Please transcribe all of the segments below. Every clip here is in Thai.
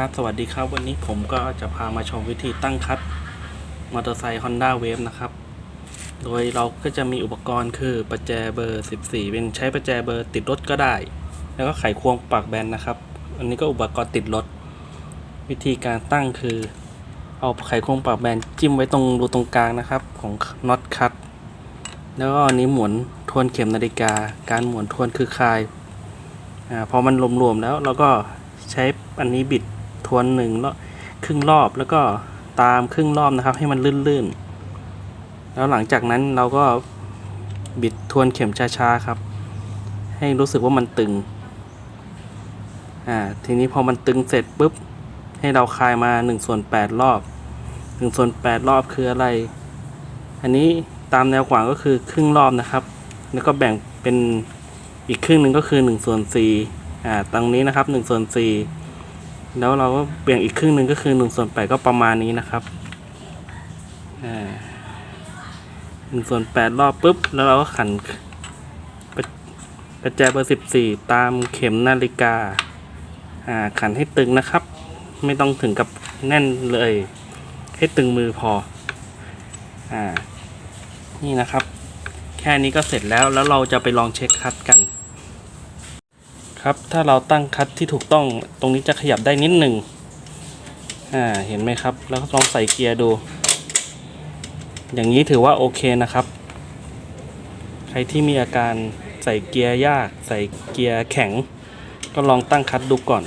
ครับสวัสดีครับวันนี้ผมก็จะพามาชมวิธีตั้งคัดมอเตอร์ไซค์ Honda Wave นะครับ โดยเราก็จะมีอุปกรณ์คือประแจเบอร์ 14 เป็นใช้ประแจเบอร์ติดรถก็ได้ แล้วก็ไขควงปากแบนนะครับ อันนี้ก็อุปกรณ์ติดรถ วิธีการตั้งคือ เอาไขควงปากแบนจิ้มไว้ตรงรูตรงกลางนะครับของน็อตคัดแล้วก็อันนี้หมุนทวนเข็มนาฬิกา การหมุนทวนคือคลายอาพอมันรวมๆแล้วเราก็ใช้อันนี้บิด ทวนหนึ่งรอบครึ่งรอบแล้วก็ตามครึ่งรอบนะครับให้มันลื่นๆ แล้วหลังจากนั้นเราก็บิดทวนเข็มช้าๆครับ ให้รู้สึกว่ามันตึง อ่า ทีนี้พอมันตึงเสร็จปุ๊บ ให้เราคลายมา1ส่วน8รอบ1ส่วน8รอบคืออะไร อันนี้ตามแนวขวางก็คือครึ่งรอบนะครับ แล้วก็แบ่งเป็นอีกครึ่งหนึ่งก็คือ1ส่วน4อ่า ตรงนี้นะครับ1ส่วน4 แล้วเราก็แบ่ยงอีกครึ่งหนึ่งก็คือ1ส่วน8ก็ประมาณนี้นะครับอ่า1ส่วน8รอบปุ๊บ แล้วเราก็ขันประประแจเบอร์14ตามเข็มนาฬิกา อ่า ขันให้ตึงนะครับ ไม่ต้องถึงกับแน่นเลย ให้ตึงมือพอ อ่า นี่นะครับ แค่นี้ก็เสร็จแล้ว แล้วเราจะไปลองเช็คคัดกัน ครับ ถ้าเราตั้งคัดที่ถูกต้องตรงนี้จะขยับได้นิดหนึ่งอ่าเห็นไหมครับ แล้วลองใส่เกียร์ดู อย่างนี้ถือว่าโอเคนะครับ ใครที่มีอาการใส่เกียร์ยาก ใส่เกียร์แข็ง ก็ลองตั้งคัดดูก่อน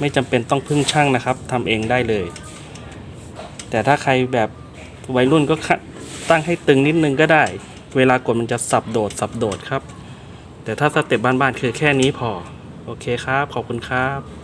ไม่จำเป็นต้องพึ่งช่างนะครับทำเองได้เลย แต่ถ้าใครแบบวัยรุ่นก็ตั้งให้ตึงนิดนึงก็ได้ เวลากดมันจะสับโดดสับโดดครับ แต่ถ้าสเต็ปบ้านๆคือแค่นี้พอ โอเคครับ ขอบคุณครับ